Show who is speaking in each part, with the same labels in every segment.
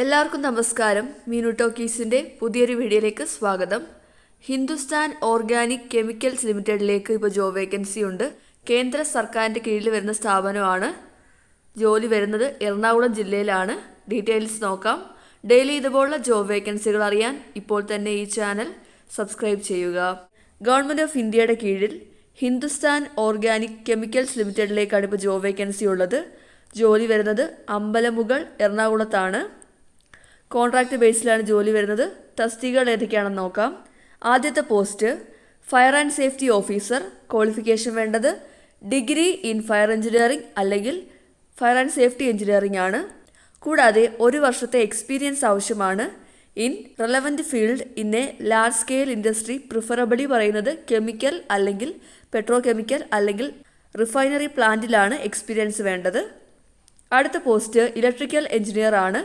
Speaker 1: എല്ലാവർക്കും നമസ്കാരം. മീനു ടോക്കീസിന്റെ പുതിയൊരു വീഡിയോയിലേക്ക് സ്വാഗതം. ഹിന്ദുസ്ഥാൻ ഓർഗാനിക് കെമിക്കൽസ് ലിമിറ്റഡിലേക്ക് ഇപ്പോൾ ജോബ് വേക്കൻസി ഉണ്ട്. കേന്ദ്ര സർക്കാരിന്റെ കീഴിൽ വരുന്ന സ്ഥാപനമാണ്. ജോലി വരുന്നത് എറണാകുളം ജില്ലയിലാണ്. ഡീറ്റെയിൽസ് നോക്കാം. ഡെയിലി ഇതുപോലുള്ള ജോബ് വേക്കൻസികൾ അറിയാൻ ഇപ്പോൾ തന്നെ ഈ ചാനൽ സബ്സ്ക്രൈബ് ചെയ്യുക. ഗവൺമെന്റ് ഓഫ് ഇന്ത്യയുടെ കീഴിൽ ഹിന്ദുസ്ഥാൻ ഓർഗാനിക് കെമിക്കൽസ് ലിമിറ്റഡിലേക്കാണ് ഇപ്പോൾ ജോബ് വേക്കൻസി ഉള്ളത്. ജോലി വരുന്നത് അമ്പലമുകൾ എറണാകുളത്താണ്. കോൺട്രാക്ട് ബേസിലാണ് ജോലി വരുന്നത്. തസ്തികകൾ ഏതൊക്കെയാണെന്ന് നോക്കാം. ആദ്യത്തെ post fire and safety officer qualification വേണ്ടത് ഡിഗ്രി ഇൻ ഫയർ എഞ്ചിനീയറിംഗ് അല്ലെങ്കിൽ ഫയർ ആൻഡ് സേഫ്റ്റി എഞ്ചിനീയറിംഗ് ആണ്. കൂടാതെ ഒരു വർഷത്തെ എക്സ്പീരിയൻസ് ആവശ്യമാണ്. In relevant field in a large scale industry preferably പറയുന്നത് കെമിക്കൽ അല്ലെങ്കിൽ പെട്രോ കെമിക്കൽ അല്ലെങ്കിൽ റിഫൈനറി പ്ലാന്റിലാണ് എക്സ്പീരിയൻസ് വേണ്ടത്. അടുത്ത പോസ്റ്റ് ഇലക്ട്രിക്കൽ എഞ്ചിനീയർ ആണ്.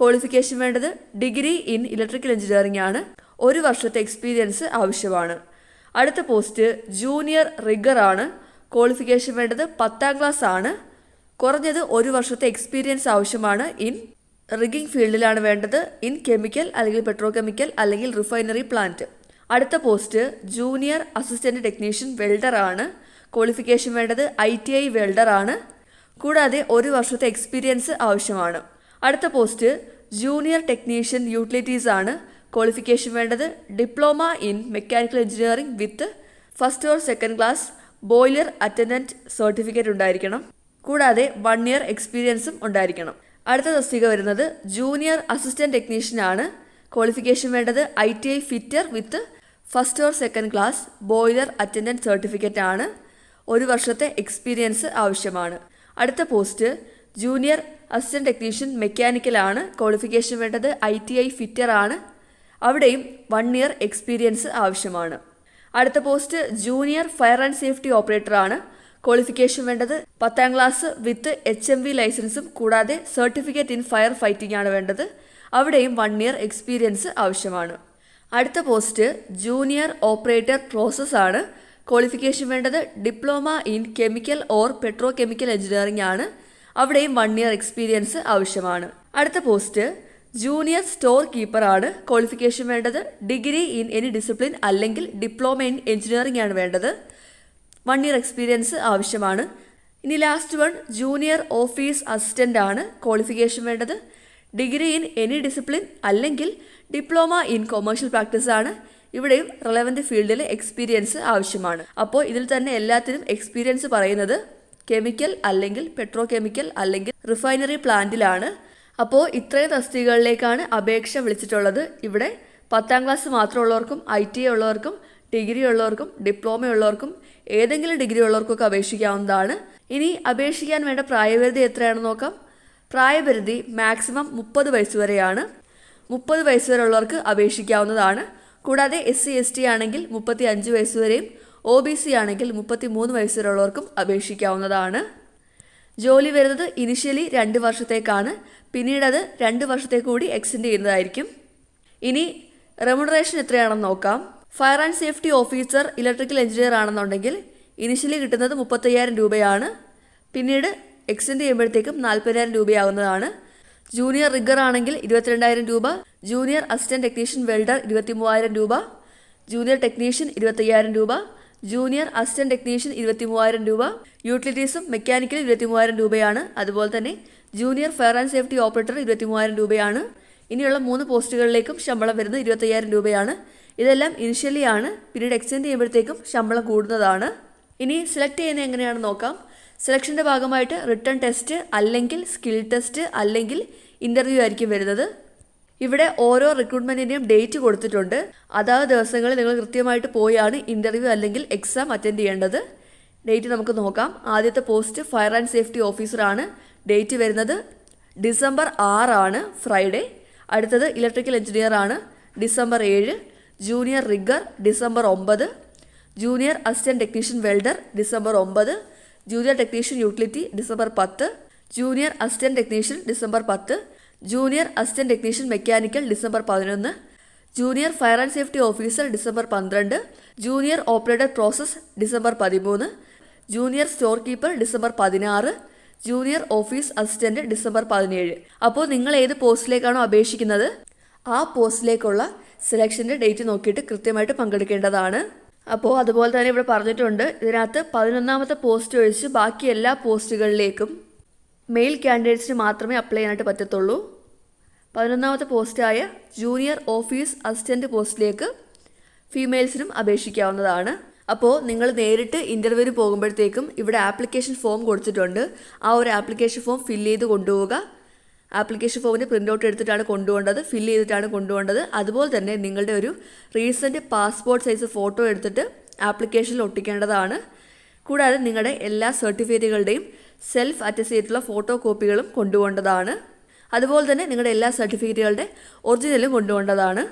Speaker 1: ക്വാളിഫിക്കേഷൻ വേണ്ടത് ഡിഗ്രി ഇൻ ഇലക്ട്രിക്കൽ എഞ്ചിനീയറിംഗ് ആണ്. ഒരു വർഷത്തെ എക്സ്പീരിയൻസ് ആവശ്യമാണ്. അടുത്ത പോസ്റ്റ് ജൂനിയർ റിഗർ ആണ്. ക്വാളിഫിക്കേഷൻ വേണ്ടത് പത്താം ക്ലാസ് ആണ്. കുറഞ്ഞത് ഒരു വർഷത്തെ എക്സ്പീരിയൻസ് ആവശ്യമാണ്. ഇൻ റിഗിംഗ് ഫീൽഡിലാണ് വേണ്ടത്. ഇൻ കെമിക്കൽ അല്ലെങ്കിൽ പെട്രോ കെമിക്കൽ അല്ലെങ്കിൽ റിഫൈനറി പ്ലാന്റ് അടുത്ത post junior assistant technician welder ആണ്. ക്വാളിഫിക്കേഷൻ വേണ്ടത് ഐ ടി ഐ വെൽഡർ ആണ്. കൂടാതെ ഒരു വർഷത്തെ എക്സ്പീരിയൻസ് ആവശ്യമാണ്. അടുത്ത പോസ്റ്റ് ജൂനിയർ ടെക്നീഷ്യൻ യൂട്ടിലിറ്റീസ് ആണ് ക്വാളിഫിക്കേഷൻ വേണ്ടത്. Diploma in mechanical engineering with first or second class boiler attendant certificate ഉണ്ടായിരിക്കണം. കൂടാതെ വൺ ഇയർ എക്സ്പീരിയൻസും ഉണ്ടായിരിക്കണം. അടുത്ത തസ്തിക വരുന്നത് ജൂനിയർ അസിസ്റ്റന്റ് ടെക്നീഷ്യൻ ആണ് ക്വാളിഫിക്കേഷൻ വേണ്ടത്. I T I fitter with first or second class boiler attendant certificate ആണ്. ഒരു വർഷത്തെ എക്സ്പീരിയൻസ് ആവശ്യമാണ്. അടുത്ത പോസ്റ്റ് ജൂനിയർ അസിസ്റ്റന്റ് ടെക്നീഷ്യൻ മെക്കാനിക്കലാണ് ക്വാളിഫിക്കേഷൻ വേണ്ടത്. ഐ ടി ഐ ഫിറ്റർ ആണ്. അവിടെയും വൺ ഇയർ എക്സ്പീരിയൻസ് ആവശ്യമാണ്. അടുത്ത post junior fire and safety operator ആണ്. ക്വാളിഫിക്കേഷൻ വേണ്ടത് പത്താം class with H M V ലൈസൻസും കൂടാതെ സർട്ടിഫിക്കറ്റ് ഇൻ ഫയർ ഫൈറ്റിംഗ് ആണ് വേണ്ടത്. അവിടെയും വൺ ഇയർ എക്സ്പീരിയൻസ് ആവശ്യമാണ്. അടുത്ത പോസ്റ്റ് ജൂനിയർ ഓപ്പറേറ്റർ പ്രോസസ് ആണ്. ക്വാളിഫിക്കേഷൻ വേണ്ടത് diploma in chemical or petrochemical engineering ആണ്. അവിടെയും വൺ ഇയർ എക്സ്പീരിയൻസ് ആവശ്യമാണ്. അടുത്ത പോസ്റ്റ് ജൂനിയർ സ്റ്റോർ കീപ്പറാണ് ക്വാളിഫിക്കേഷൻ വേണ്ടത്. ഡിഗ്രി ഇൻ എനി ഡിസിപ്ലിൻ അല്ലെങ്കിൽ ഡിപ്ലോമ ഇൻ എഞ്ചിനീയറിംഗ് ആണ് വേണ്ടത്. വൺ ഇയർ എക്സ്പീരിയൻസ് ആവശ്യമാണ്. ഇനി last one junior office assistant ആണ് ക്വാളിഫിക്കേഷൻ വേണ്ടത്. ഡിഗ്രി ഇൻ എനി ഡിസിപ്ലിൻ അല്ലെങ്കിൽ ഡിപ്ലോമ ഇൻ കൊമേഴ്ഷ്യൽ പ്രാക്ടീസ് ആണ്. ഇവിടെയും റെലവന്റ് ഫീൽഡിൽ എക്സ്പീരിയൻസ് ആവശ്യമാണ്. അപ്പോൾ ഇതിൽ തന്നെ എല്ലാത്തിനും എക്സ്പീരിയൻസ് പറയുന്നത് കെമിക്കൽ അല്ലെങ്കിൽ പെട്രോ കെമിക്കൽ അല്ലെങ്കിൽ റിഫൈനറി പ്ലാന്റിലാണ്. അപ്പോൾ ഇത്രയും തസ്തികകളിലേക്കാണ് അപേക്ഷ വിളിച്ചിട്ടുള്ളത്. ഇവിടെ പത്താം ക്ലാസ് മാത്രമുള്ളവർക്കും ഐ ടി ഉള്ളവർക്കും ഡിഗ്രി ഉള്ളവർക്കും ഡിപ്ലോമ ഉള്ളവർക്കും ഏതെങ്കിലും ഡിഗ്രി ഉള്ളവർക്കൊക്കെ അപേക്ഷിക്കാവുന്നതാണ്. ഇനി അപേക്ഷിക്കാൻ വേണ്ട പ്രായപരിധി എത്രയാണെന്ന് നോക്കാം. പ്രായപരിധി മാക്സിമം മുപ്പത് വയസ്സ് വരെയാണ്. മുപ്പത് വയസ്സ് വരെ ഉള്ളവർക്ക് അപേക്ഷിക്കാവുന്നതാണ്. കൂടാതെ എസ് സി എസ് ടി ആണെങ്കിൽ മുപ്പത്തി അഞ്ച് വയസ്സ് വരെയും ഒ ബി സി ആണെങ്കിൽ മുപ്പത്തി മൂന്ന് വയസ്സിലുള്ളവർക്കും അപേക്ഷിക്കാവുന്നതാണ്. ജോലി വരുന്നത് ഇനിഷ്യലി രണ്ട് വർഷത്തേക്കാണ്. പിന്നീട് അത് രണ്ട് വർഷത്തേക്ക് കൂടി എക്സ്റ്റെൻഡ് ചെയ്യുന്നതായിരിക്കും. ഇനി റെമുണറേഷൻ എത്രയാണെന്ന് നോക്കാം. Fire and safety officer electrical engineer ആണെന്നുണ്ടെങ്കിൽ ഇനിഷ്യലി കിട്ടുന്നത് മുപ്പത്തയ്യായിരം രൂപയാണ്. പിന്നീട് എക്സ്റ്റെൻഡ് ചെയ്യുമ്പോഴത്തേക്കും നാൽപ്പതിനായിരം രൂപയാവുന്നതാണ്. ജൂനിയർ റിഗർ ആണെങ്കിൽ ഇരുപത്തിരണ്ടായിരം രൂപ. ജൂനിയർ അസിസ്റ്റന്റ് ടെക്നീഷ്യൻ വെൽഡർ ഇരുപത്തി രൂപ. ജൂനിയർ ടെക്നീഷ്യൻ ഇരുപത്തയ്യായിരം രൂപ. ജൂനിയർ അസിസ്റ്റന്റ് ടെക്നീഷ്യൻ ഇരുപത്തി മൂവായിരം രൂപ യൂട്ടിലിറ്റീസും മെക്കാനിക്കൽ ഇരുപത്തി മൂവായിരം രൂപയാണ്. അതുപോലെ തന്നെ junior fire and safety operator ഇരുപത്തി മൂവായിരം രൂപയാണ്. ഇനിയുള്ള മൂന്ന് പോസ്റ്റുകളിലേക്കും ശമ്പളം വരുന്നത് ഇരുപത്തയ്യായിരം രൂപയാണ്. ഇതെല്ലാം ഇനിഷ്യലി ആണ്. പിന്നീട് എക്സ്റ്റെൻഡ് ചെയ്യുമ്പോഴത്തേക്കും ശമ്പളം കൂടുന്നതാണ്. ഇനി സെലക്ട് ചെയ്യുന്നത് എങ്ങനെയാണെന്ന് നോക്കാം. സെലക്ഷന്റെ ഭാഗമായിട്ട് റിട്ടേൺ ടെസ്റ്റ് അല്ലെങ്കിൽ സ്കിൽ ടെസ്റ്റ് അല്ലെങ്കിൽ ഇന്റർവ്യൂ ആയിരിക്കും വരുന്നത്. ഇവിടെ ഓരോ റിക്രൂട്ട്മെന്റിന്റെയും ഡേറ്റ് കൊടുത്തിട്ടുണ്ട്. അതാത് ദിവസങ്ങളിൽ നിങ്ങൾ കൃത്യമായിട്ട് പോയാണ് ഇന്റർവ്യൂ അല്ലെങ്കിൽ എക്സാം അറ്റൻഡ് ചെയ്യേണ്ടത്. ഡേറ്റ് നമുക്ക് നോക്കാം. ആദ്യത്തെ പോസ്റ്റ് ഫയർ ആൻഡ് സേഫ്റ്റി ഓഫീസറാണ് ഡേറ്റ് വരുന്നത് ഡിസംബർ ആറാണ് ഫ്രൈഡേ അടുത്തത് ഇലക്ട്രിക്കൽ എഞ്ചിനീയർ ആണ്. ഡിസംബർ ഏഴ് ജൂനിയർ റിഗർ ഡിസംബർ ഒമ്പത്. Junior assistant technician welder December ഒമ്പത്. ജൂനിയർ ടെക്നീഷ്യൻ യൂട്ടിലിറ്റി ഡിസംബർ പത്ത്. ജൂനിയർ അസിസ്റ്റന്റ് ടെക്നീഷ്യൻ ഡിസംബർ പത്ത്. Junior assistant technician mechanical December പതിനൊന്ന് junior fire and safety officer December പന്ത്രണ്ട് junior operator process December പതിമൂന്ന് junior store keeper December പതിനാറ് junior office assistant December പതിനേഴ്. അപ്പോൾ നിങ്ങൾ ഏത് പോസ്റ്റിലേക്കാണോ അപേക്ഷിക്കുന്നത്? ആ പോസ്റ്റിലേക്കുള്ള സെലക്ഷന്റെ ഡേറ്റ് നോക്കിയിട്ട് കൃത്യമായിട്ട് പങ്കെടുക്കേണ്ടതാണ്. അപ്പോൾ അതുപോലെ തന്നെ ഇവിടെ പറഞ്ഞിട്ടുണ്ട് ഇതിനകത്ത് പതിനൊന്നാമത്തെ പോസ്റ്റ് ഒഴിച്ച് ബാക്കി എല്ലാ പോസ്റ്റുകളിലേക്കും മെയിൽ കാൻഡിഡേറ്റ്സിന് മാത്രമേ അപ്ലൈ ചെയ്യാനായിട്ട് പറ്റത്തുള്ളൂ. പതിനൊന്നാമത്തെ പോസ്റ്റായ ജൂനിയർ ഓഫീസ് അസിസ്റ്റന്റ് പോസ്റ്റിലേക്ക് ഫീമെയിൽസിനും അപേക്ഷിക്കാവുന്നതാണ്. അപ്പോൾ നിങ്ങൾ നേരിട്ട് ഇന്റർവ്യൂവിന് പോകുമ്പോഴത്തേക്കും ഇവിടെ ആപ്ലിക്കേഷൻ ഫോം കൊടുത്തിട്ടുണ്ട്. ആ ഒരു ആപ്ലിക്കേഷൻ ഫോം ഫില്ല് ചെയ്ത് കൊണ്ടുപോവുക. ആപ്ലിക്കേഷൻ ഫോമിന് പ്രിന്റ് ഔട്ട് എടുത്തിട്ടാണ് കൊണ്ടുപോകേണ്ടത് ഫില്ല് ചെയ്തിട്ടാണ് കൊണ്ടുപോകേണ്ടത്. അതുപോലെ തന്നെ നിങ്ങളുടെ ഒരു റീസെന്റ് പാസ്പോർട്ട് സൈസ് ഫോട്ടോ എടുത്തിട്ട് ആപ്ലിക്കേഷനിൽ ഒട്ടിക്കേണ്ടതാണ്. കൂടാതെ നിങ്ങളുടെ എല്ലാ സർട്ടിഫിക്കറ്റുകളുടെയും സെൽഫ് അറ്റസ്റ്റ് ചെയ്തിട്ടുള്ള ഫോട്ടോ കോപ്പികളും കൊണ്ടുപോകേണ്ടതാണ്. അതുപോലെ തന്നെ നിങ്ങളുടെ എല്ലാ സർട്ടിഫിക്കറ്റുകളുടെ ഒറിജിനലും കൊണ്ടുപോകേണ്ടതാണ്.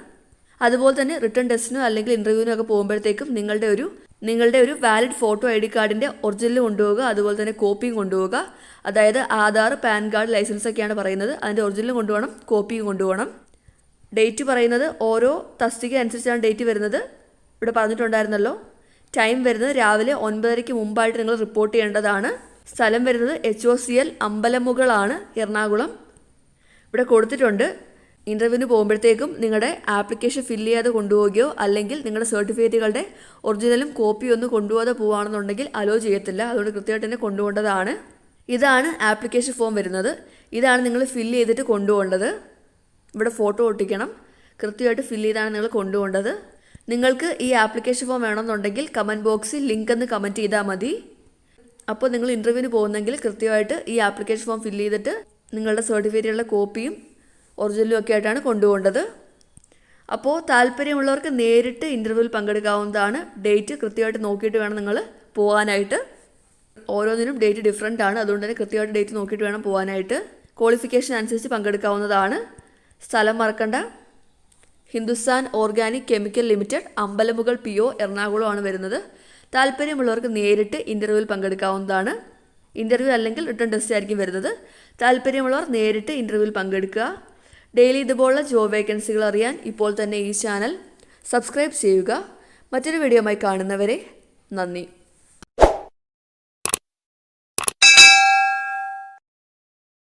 Speaker 1: അതുപോലെ തന്നെ റിട്ടേൺ ടെസ്റ്റിനോ അല്ലെങ്കിൽ ഇന്റർവ്യൂവിനോ ഒക്കെ പോകുമ്പോഴത്തേക്കും നിങ്ങളുടെ ഒരു നിങ്ങളുടെ ഒരു വാലിഡ് ഫോട്ടോ ഐ ഡി കാർഡിന്റെ ഒറിജിനൽ കൊണ്ടുപോവുക അതുപോലെ തന്നെ കോപ്പിയും കൊണ്ടുപോവുക. അതായത് ആധാർ പാൻ കാർഡ് ലൈസൻസ് ഒക്കെയാണ് പറയുന്നത്. അതിന്റെ ഒറിജിനൽ കൊണ്ടുപോകണം കോപ്പിയും കൊണ്ടുപോകണം. ഡേറ്റ് പറയുന്നത് ഓരോ തസ്തിക അനുസരിച്ചാണ് ഡേറ്റ് വരുന്നത്. ഇവിടെ പറഞ്ഞിട്ടുണ്ടായിരുന്നല്ലോ. ടൈം വരുന്നത് രാവിലെ ഒൻപതരയ്ക്ക് മുമ്പായിട്ട് നിങ്ങൾ റിപ്പോർട്ട് ചെയ്യേണ്ടതാണ്. സ്ഥലം വരുന്നത് എച്ച് ഒ സി എൽ അമ്പലമുകളാണ് എറണാകുളം. ഇവിടെ കൊടുത്തിട്ടുണ്ട്. ഇന്റർവ്യൂവിന് പോകുമ്പോഴത്തേക്കും നിങ്ങളുടെ ആപ്ലിക്കേഷൻ ഫില്ല് ചെയ്യാതെ കൊണ്ടുപോവുകയോ അല്ലെങ്കിൽ നിങ്ങളുടെ സർട്ടിഫിക്കറ്റുകളുടെ ഒറിജിനലും കോപ്പിയും ഒന്നും കൊണ്ടുപോകാതെ പോവുകയാണെന്നുണ്ടെങ്കിൽ അലോ ചെയ്യത്തില്ല. അതുകൊണ്ട് കൃത്യമായിട്ട് തന്നെ കൊണ്ടുപോകേണ്ടതാണ്. ഇതാണ് ആപ്ലിക്കേഷൻ ഫോം വരുന്നത്. ഇതാണ് നിങ്ങൾ ഫില്ല് ചെയ്തിട്ട് കൊണ്ടുപോകേണ്ടത്. ഇവിടെ ഫോട്ടോ ഒട്ടിക്കണം. കൃത്യമായിട്ട് ഫില്ല് ചെയ്താണ് നിങ്ങൾ കൊണ്ടുപോകേണ്ടത്. നിങ്ങൾക്ക് ഈ ആപ്ലിക്കേഷൻ ഫോം വേണമെന്നുണ്ടെങ്കിൽ കമന്റ് ബോക്സിൽ ലിങ്ക് എന്ന് കമന്റ് ചെയ്താൽ മതി. അപ്പോൾ നിങ്ങൾ ഇന്റർവ്യൂവിന് പോകുന്നെങ്കിൽ കൃത്യമായിട്ട് ഈ ആപ്ലിക്കേഷൻ ഫോം ഫില്ല് ചെയ്തിട്ട് നിങ്ങളുടെ സർട്ടിഫിക്കറ്റുകളുടെ കോപ്പിയും ഒറിജിനലും ഒക്കെ ആയിട്ടാണ് കൊണ്ടുപോകേണ്ടത്. അപ്പോൾ താല്പര്യമുള്ളവർക്ക് നേരിട്ട് ഇന്റർവ്യൂവിൽ പങ്കെടുക്കാവുന്നതാണ്. ഡേറ്റ് കൃത്യമായിട്ട് നോക്കിയിട്ട് വേണം നിങ്ങൾ പോകാനായിട്ട്. ഓരോന്നിനും ഡേറ്റ് ഡിഫറെന്റ് ആണ്. അതുകൊണ്ട് തന്നെ കൃത്യമായിട്ട് ഡേറ്റ് നോക്കിയിട്ട് വേണം പോകാനായിട്ട്. ക്വാളിഫിക്കേഷൻ അനുസരിച്ച് പങ്കെടുക്കാവുന്നതാണ്. സ്ഥലം മറക്കണ്ട. Hindustan organic chemical limited Ambalamugal P O എറണാകുളമാണ് വരുന്നത്. താല്പര്യമുള്ളവർക്ക് നേരിട്ട് ഇന്റർവ്യൂവിൽ പങ്കെടുക്കാവുന്നതാണ്. ഇന്റർവ്യൂ അല്ലെങ്കിൽ റിട്ടേൺ ടെസ്റ്റ് ആയിരിക്കും വരുന്നത്. താല്പര്യമുള്ളവർ നേരിട്ട് ഇന്റർവ്യൂവിൽ പങ്കെടുക്കുക. ഡെയിലി ഇതുപോലുള്ള ജോബ് വേക്കൻസികൾ അറിയാൻ ഇപ്പോൾ തന്നെ ഈ ചാനൽ സബ്സ്ക്രൈബ് ചെയ്യുക. മറ്റൊരു വീഡിയോയുമായി കാണുന്നവരെ നന്ദി.